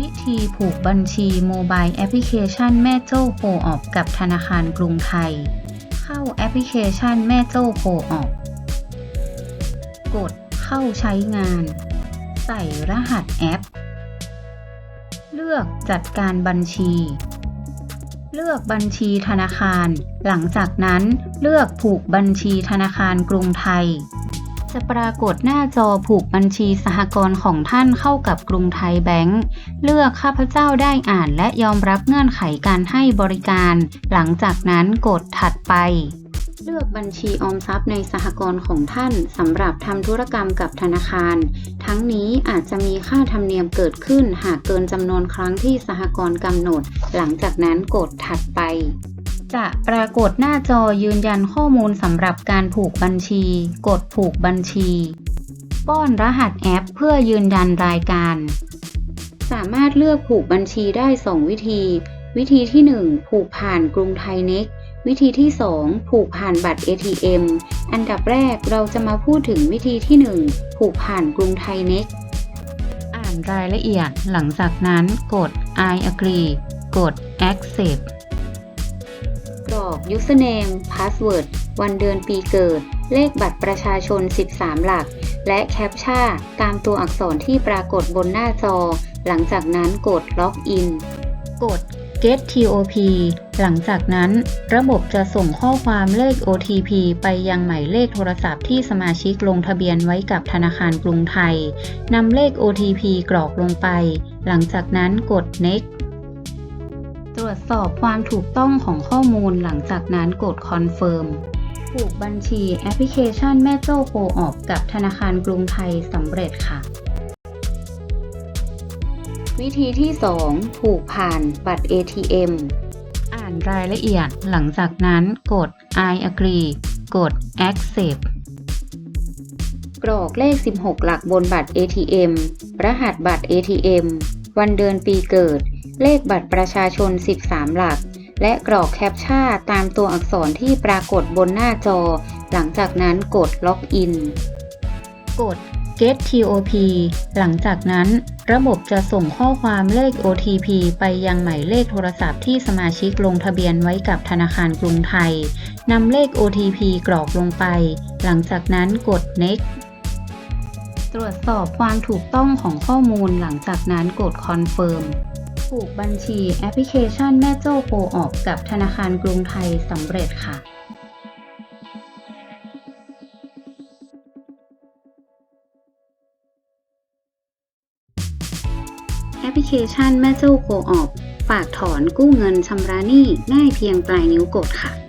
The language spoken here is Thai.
วิธีผูกบัญชีโมบายแอปพลิเคชันแม่โจ้โ o ออกกับธนาคารกรุงไทย เข้าแอปพลิเคชันแม่โจ้โ o ออกกดเข้าใช้งาน ใส่รหัสแอป เลือกจัดการบัญชี เลือกบัญชีธนาคาร หลังจากนั้นเลือกผูกบัญชีธนาคารกรุงไทย จะปรากฏหน้าจอผูกบัญชีสหกรณ์ของท่านเข้ากับกรุงไทยแบงก์เลือกข้าพเจ้าได้อ่านและยอมรับเงื่อนไขการให้บริการ หลังจากนั้นกดถัดไปเลือกบัญชีออมทรัพย์ในสหกรณ์ของท่านสำหรับทำธุรกรรมกับธนาคาร ทั้งนี้อาจจะมีค่าธรรมเนียมเกิดขึ้นหากเกินจำนวนครั้งที่สหกรณ์กำหนด หลังจากนั้นกดถัดไป จะปรากฏหน้าจอยืนยันข้อมูลสำหรับการผูกบัญชี กดผูกบัญชี ป้อนรหัสแอปเพื่อยืนยันรายการ สามารถเลือกผูกบัญชีได้ 2 วิธี วิธีที่ 1 ผูกผ่านกรุงไทยเน็กวิธีที่ 2 ผูกผ่านบัตร ATM อันดับแรกเราจะมาพูดถึงวิธีที่ 1 ผูกผ่านกรุงไทยเน็กอ่านรายละเอียดหลังจากนั้นกด I agree กด accept อก username password วันเดือนปีเกิด เลขบัตรประชาชน 13 หลัก และแคปชั่าตามตัวอักษรที่ปรากฏบนหน้าจอ หลังจากนั้นกด login กด get TOP หลังจากนั้น ระบบจะส่งข้อความเลข OTP ไปยังหมายเลขโทรศัพท์ที่สมาชิกลงทะเบียนไว้กับธนาคารกรุงไทย นำเลข OTP กรอกลงไป หลังจากนั้นกด next ตรวจสอบความถูกต้องของข้อมูลหลังจากนั้นกด confirm ผูกบัญชีแอปพลิเคชันแม่โจ้โ o ออกกับธนาคารกรุงไทยสำเร็จค่ะ วิธีที่ 2 ผูกผ่านบัตร ATM อ่านรายละเอียดหลังจากนั้นกด I agree กด accept กรอกเลข 16 หลักบนบัตร ATM รหัสบัตร ATM วันเดือนปีเกิด เลขบัตรประชาชน 13 หลัก และกรอกแคปชั่าตามตัวอักษรที่ปรากฏบนหน้าจอ หลังจากนั้นกด Login กด Get TOP หลังจากนั้น ระบบจะส่งข้อความเลข OTP ไปยังหมายเลขโทรศัพท์ที่สมาชิกลงทะเบียนไว้กับธนาคารกรุงไทย นำเลข OTP กรอกลงไป หลังจากนั้นกด Next ตรวจสอบความถูกต้องของข้อมูลหลังจากนั้นกด Confirm ผูกบัญชีแอปพลิเคชันแม่โจ้โปออกกับธนาคารกรุงไทยสำเร็จค่ะแอปพลิเคชันแม่โจ้โกออกฝากถอนกู้เงินชำระหนี้ง่ายเพียงปลายนิ้วกดค่ะ